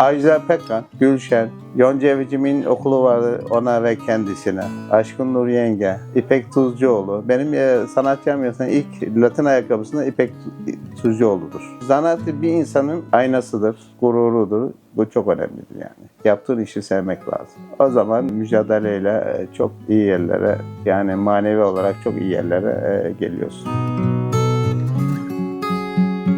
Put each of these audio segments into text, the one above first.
Ajda Pekkan, Gülşen, Yonca Evcim'in okulu vardı ona ve kendisine. Aşkın Nur Yenge, İpek Tuzcuoğlu. Benim e, sanat camiasının ilk Latin ayakkabısında İpek Tuzcuoğlu'dur. Zanaat bir insanın aynasıdır, gururudur. Bu çok önemlidir yani. Yaptığın işi sevmek lazım. O zaman mücadeleyle e, çok iyi yerlere yani manevi olarak çok iyi yerlere e, geliyorsun.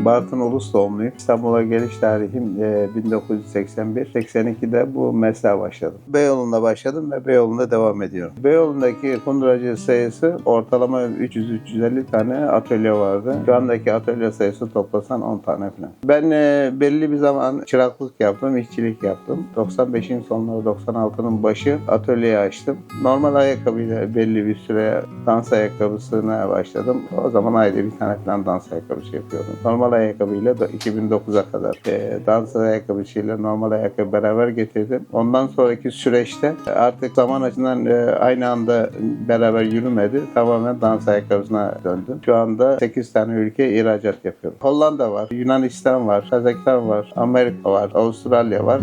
Bartın Ulus doğumluyum. İstanbul'a geliş tarihim e, 1981. 82'de bu mesleğe başladım. Beyoğlu'nda başladım ve Beyoğlu'nda devam ediyorum. Beyoğlu'ndaki kunduracı sayısı ortalama 300-350 tane atölye vardı. Şu andaki atölye sayısı toplasan 10 tane falan. Ben e, belli bir zaman çıraklık yaptım, işçilik yaptım. 95'in sonları 96'nın başı atölyeyi açtım. Normal ayakkabıyla belli bir süre dans ayakkabısına başladım. O zaman ayda bir tane falan dans ayakkabısı yapıyordum. Normal ayakkabıyla da 2009'a kadar e, dans ayakkabısıyla normal ayakkabı beraber getirdim. Ondan sonraki süreçte artık zaman açısından e, aynı anda beraber yürümedi. Tamamen dans ayakkabısına döndüm. Şu anda 8 tane ülke ihracat yapıyorum. Hollanda var, Yunanistan var, Kazakistan var, Amerika var, Avustralya var.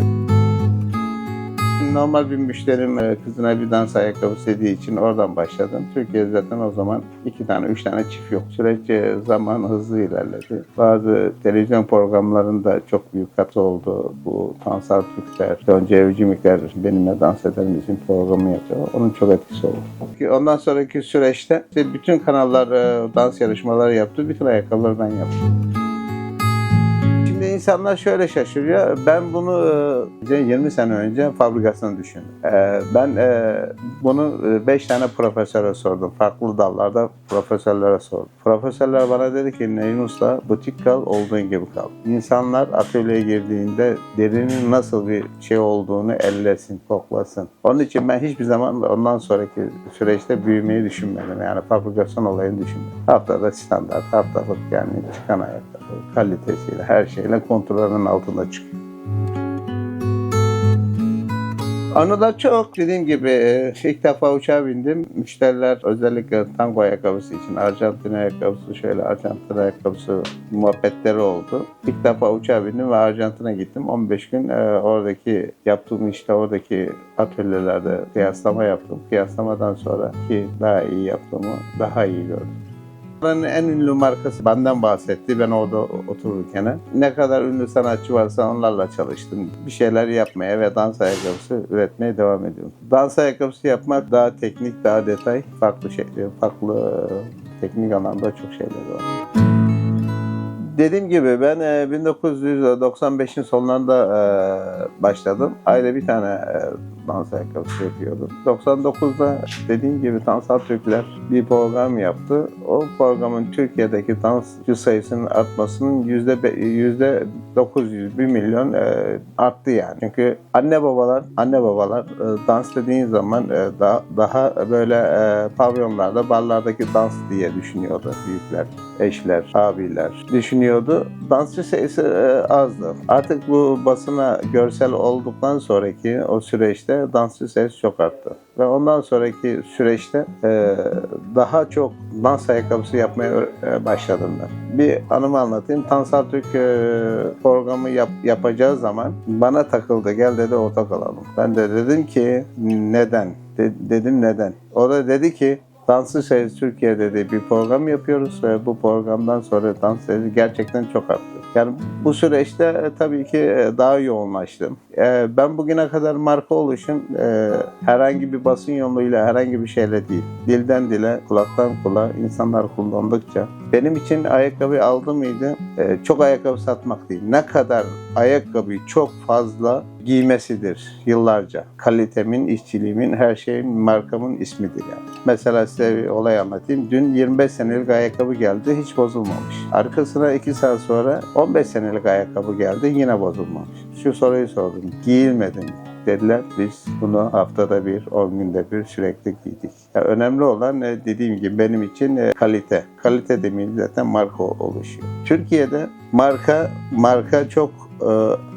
Normal bir müşterim e, kızına bir dans ayakkabısı dediği için oradan başladım. Türkiye'de zaten o zaman iki tane, üç tane çift yok. Süreç zaman hızlı ilerledi. Bazı televizyon programlarında çok büyük katı oldu. Bu Tansal Türkler, Önce Evcimikler benimle dans eder misin programı yapıyor. Onun çok etkisi oldu. Ondan sonraki süreçte bütün kanallar e, dans yarışmaları yaptı. Bütün ayakkabıları ben yaptım. İnsanlar şöyle şaşırıyor. Ben bunu e, 20 sene önce fabrikasını düşündüm. E, Ben e, bunu 5 tane profesöre sordum. Farklı dallarda profesörlere sordum. Profesörler bana dedi ki Neyin Usta butik kal olduğun gibi kal. İnsanlar atölyeye girdiğinde derinin nasıl bir şey olduğunu ellesin, koklasın. Onun için ben hiçbir zaman ondan sonraki süreçte büyümeyi düşünmedim. Yani fabrikasyon olayını düşünmedim. Haftada standart, haftalık yani çıkan ayakkabı kalitesiyle her şeyle kontrolünün altında çıkıyor. Anılar çok. Dediğim gibi e, ilk defa uçağa bindim. Müşteriler özellikle tango ayakkabısı için Arjantin ayakkabısı şöyle Arjantin ayakkabısı muhabbetleri oldu. İlk defa uçağa bindim ve Arjantin'e gittim. 15 gün e, oradaki yaptığım işte oradaki atölyelerde kıyaslama yaptım. Kıyaslamadan sonra ki daha iyi yaptığımı daha iyi gördüm. Buranın en ünlü markası benden bahsetti. Ben orada otururken. Ne kadar ünlü sanatçı varsa onlarla çalıştım. Bir şeyler yapmaya ve dans ayakkabısı üretmeye devam ediyorum. Dans ayakkabısı yapmak daha teknik, daha detay, farklı şey, farklı e, teknik anlamda çok şeyler var. Dediğim gibi ben e, 1995'in sonlarında e, başladım. Ayda bir tane e, dans ayakkabısı yapıyordum. 99'da dediğim gibi Tansal Türkler bir program yaptı. O programın Türkiye'deki dansçı sayısının artmasının yüzde be- yüzde 900, 1 milyon e, arttı yani. Çünkü anne babalar, anne babalar e, dans dediğin zaman e, daha daha böyle e, pavyonlarda, barlardaki dans diye düşünüyordu büyükler, eşler, abiler düşünüyordu. Dansçı sayısı e, azdı. Artık bu basına görsel olduktan sonraki o süreçte dansçı sayısı çok arttı. Ve ondan sonraki süreçte e, daha çok dans ayakkabısı yapmaya e, başladım ben. Bir anımı anlatayım. Tansal Türk e, programı yap, yapacağı zaman bana takıldı. Gel dedi ortak alalım. Ben de dedim ki neden? De- dedim neden? O da dedi ki Danslı Sayısı Türkiye dedi bir program yapıyoruz ve bu programdan sonra dans sayısı gerçekten çok arttı. Yani bu süreçte e, tabii ki e, daha yoğunlaştım. E, ben bugüne kadar marka oluşum herhangi bir basın yoluyla herhangi bir şeyle değil. Dilden dile, kulaktan kulağa insanlar kullandıkça benim için ayakkabı aldı mıydı? E, çok ayakkabı satmak değil. Ne kadar ayakkabıyı çok fazla giymesidir yıllarca. Kalitemin, işçiliğimin, her şeyin, markamın ismidir yani. Mesela size bir olay anlatayım. Dün 25 senelik ayakkabı geldi, hiç bozulmamış. Arkasına 2 saat sonra 15 senelik ayakkabı geldi, yine bozulmamış. Şu soruyu sordum, giyilmedi mi? Dediler biz bunu haftada bir, 10 günde bir sürekli giydik. Ya önemli olan e, dediğim gibi benim için e, kalite. Kalite demeyin zaten marka oluşuyor. Türkiye'de marka marka çok e,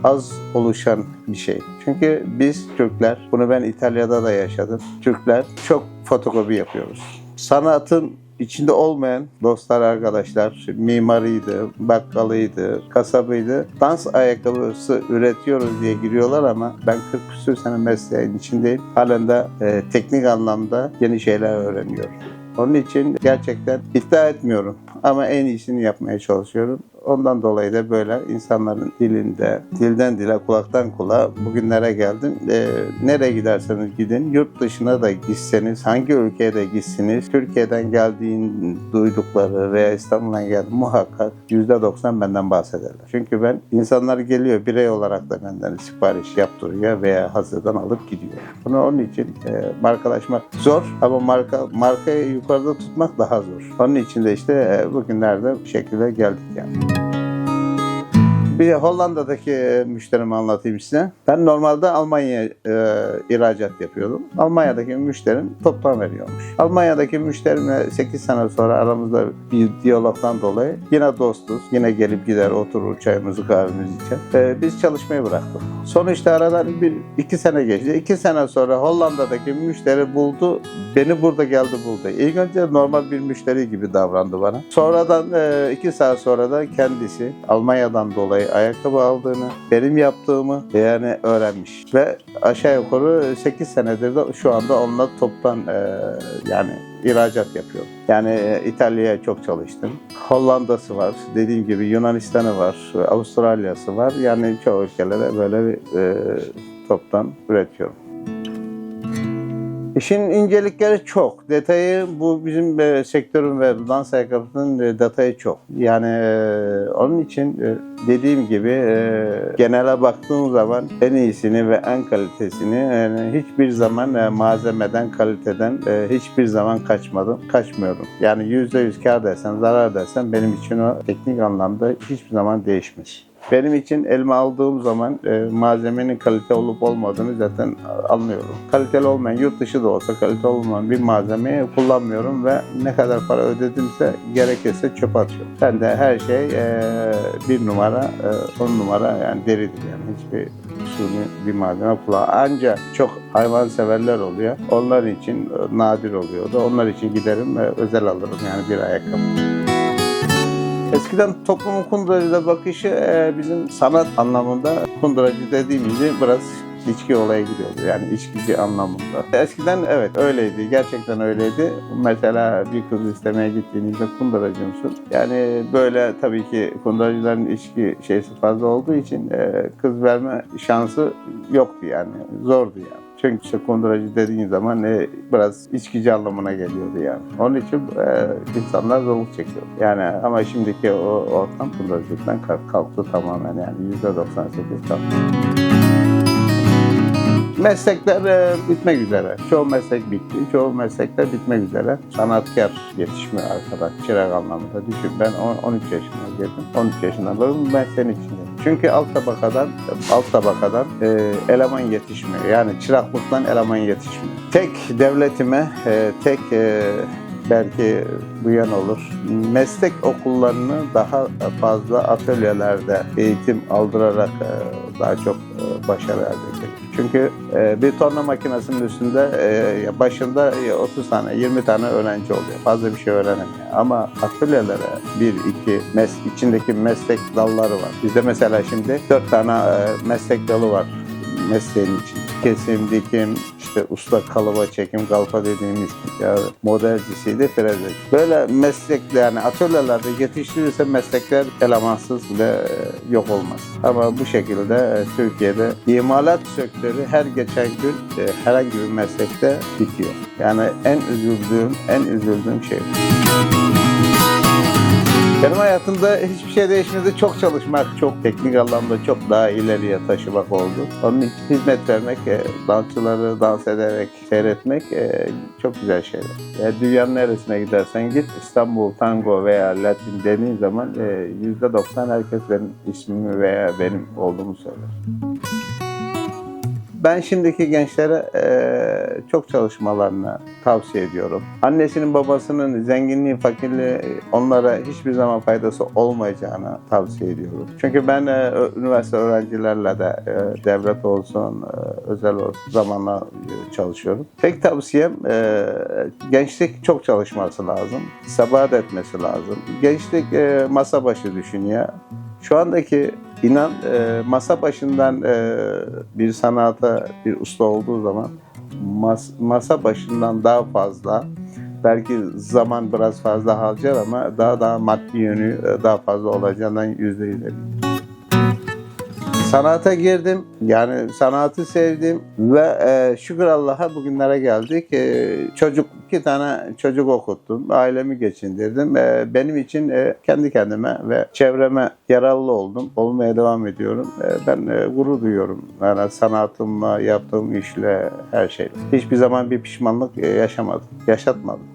az oluşan bir şey. Çünkü biz Türkler, bunu ben İtalya'da da yaşadım. Türkler çok fotokopi yapıyoruz. Sanatın içinde olmayan dostlar, arkadaşlar, mimarıydı, bakkalıydı, kasabıydı. Dans ayakkabısı üretiyoruz diye giriyorlar ama ben 40 küsür sene mesleğin içindeyim. Halen de e, teknik anlamda yeni şeyler öğreniyorum. Onun için gerçekten iddia etmiyorum ama en iyisini yapmaya çalışıyorum. Ondan dolayı da böyle insanların dilinde, dilden dile, kulaktan kulağa bugünlere geldim. Ee, nereye giderseniz gidin, yurt dışına da gitseniz, hangi ülkeye de gitsiniz, Türkiye'den geldiğin duydukları veya İstanbul'dan geldi muhakkak %90 benden bahsederler. Çünkü ben, insanlar geliyor birey olarak da benden sipariş yaptırıyor veya hazırdan alıp gidiyor. Bunu onun için e, markalaşmak zor ama marka markayı yukarıda tutmak daha zor. Onun için de işte e, bugünlerde bu şekilde geldik yani. Bir Hollanda'daki müşterimi anlatayım size. Ben normalde Almanya'ya e, ihracat yapıyordum. Almanya'daki müşterim toptan veriyormuş. Almanya'daki müşterimle 8 sene sonra aramızda bir diyalogdan dolayı yine dostuz. Yine gelip gider oturur çayımızı kahvemizi içer. E, biz çalışmayı bıraktık. Sonuçta aradan bir iki sene geçti. İki sene sonra Hollanda'daki müşteri buldu. Beni burada geldi buldu. İlk önce normal bir müşteri gibi davrandı bana. Sonradan e, iki saat sonra da kendisi Almanya'dan dolayı ayakkabı aldığını, benim yaptığımı yani öğrenmiş. Ve aşağı yukarı 8 senedir de şu anda onunla toptan e, yani ihracat yapıyorum. Yani e, İtalya'ya çok çalıştım. Hollanda'sı var, dediğim gibi Yunanistan'ı var, Avustralya'sı var. Yani çoğu ülkelere böyle bir e, toptan üretiyorum. İşin incelikleri çok. Detayı bu bizim e, sektörün ve dans ayakkabısının e, detayı çok. Yani e, onun için e, dediğim gibi e, genele baktığım zaman en iyisini ve en kalitesini hiçbir zaman e, malzemeden, kaliteden e, hiçbir zaman kaçmadım, kaçmıyorum. Yani yüzde yüz kar dersen, zarar dersen benim için o teknik anlamda hiçbir zaman değişmez. Benim için elime aldığım zaman e, malzemenin kalite olup olmadığını zaten anlıyorum. Kaliteli olmayan, yurt dışı da olsa kalite olmayan bir malzemeyi kullanmıyorum ve ne kadar para ödedimse gerekirse çöp atıyorum. Ben de her şey e, bir numara, e, on numara yani deridir yani hiçbir suni bir malzeme kullan. Ancak çok hayvan severler oluyor. Onlar için e, nadir oluyordu. Onlar için giderim ve özel alırım yani bir ayakkabı. Eskiden toplumun kunduracıda bakışı e, bizim sanat anlamında kunduracı dediğimizde biraz içki olaya gidiyordu. Yani içkici anlamında. Eskiden evet öyleydi. Gerçekten öyleydi. Mesela bir kız istemeye gittiğinizde kunduracı mısın? Yani böyle tabii ki kunduracıların içki şeysi fazla olduğu için e, kız verme şansı yoktu yani. Zordu yani. Çünkü işte kunduracı dediğin zaman e, biraz içkici anlamına geliyordu yani. Onun için e, insanlar zorluk çekiyor. Yani ama şimdiki o ortam kunduracılıktan kalk- kalktı tamamen yani %98 kalktı. Meslekler e, bitmek üzere. Çoğu meslek bitti. Çoğu meslekler bitmek üzere. Sanatkar yetişmiyor arkadaş. Çırak anlamında. Düşün ben on- 13 yaşına girdim. 13 yaşından beri mesleğin içindeyim. Çünkü alt tabakadan alt tabakadan e, eleman yetişmiyor. Yani çıraklıktan eleman yetişmiyor. Tek devletime, e, tek e, belki duyan olur. Meslek okullarını daha fazla atölyelerde eğitim aldırarak e, daha çok e, başarı elde. Çünkü e, bir torna makinesinin üstünde e, başında e, 30 tane, 20 tane öğrenci oluyor. Fazla bir şey öğrenemiyor. Ama atölyelere bir, iki mes içindeki meslek dalları var. Bizde mesela şimdi 4 tane e, meslek dalı var mesleğin için. Kesim, dikim, işte usta kalıba çekim, kalfa dediğimiz ya modelcisiydi, frezeci. Böyle meslekler yani atölyelerde yetiştirirse meslekler elemansız ve e, yok olmaz. Ama bu şekilde e, Türkiye'de imalat sektörü her geçen gün e, herhangi bir meslekte bitiyor. Yani en üzüldüğüm, en üzüldüğüm şey. Benim hayatımda hiçbir şey değişmedi. Çok çalışmak, çok teknik anlamda çok daha ileriye taşımak oldu. Onun için hizmet vermek, e, dansçıları dans ederek seyretmek e, çok güzel şeyler. Yani dünyanın neresine gidersen git, İstanbul tango veya Latin dediğin zaman e, %90 herkes benim ismimi veya benim olduğumu söyler. Ben şimdiki gençlere eee, çok çalışmalarını tavsiye ediyorum. Annesinin babasının zenginliği, fakirliği onlara hiçbir zaman faydası olmayacağını tavsiye ediyorum. Çünkü ben ö- üniversite öğrencilerle de eee, devlet olsun, eee, özel olsun zamanla eee, çalışıyorum. Tek tavsiyem eee, gençlik çok çalışması lazım. Sabahat etmesi lazım. Gençlik eee, masa başı düşünüyor. Şu andaki inan e, masa başından e, bir sanata bir usta olduğu zaman mas- masa başından daha fazla belki zaman biraz fazla harcar ama daha daha maddi yönü e, daha fazla olacağından yüzde yüz eminim. Sanata girdim. Yani sanatı sevdim ve e, şükür Allah'a bugünlere geldik. E, çocuk iki tane çocuk okuttum. Ailemi geçindirdim. E, benim için e, kendi kendime ve çevreme yararlı oldum. Olmaya devam ediyorum. E, ben e, gurur duyuyorum. Yani sanatımla, yaptığım işle, her şeyle. Hiçbir zaman bir pişmanlık e, yaşamadım. Yaşatmadım.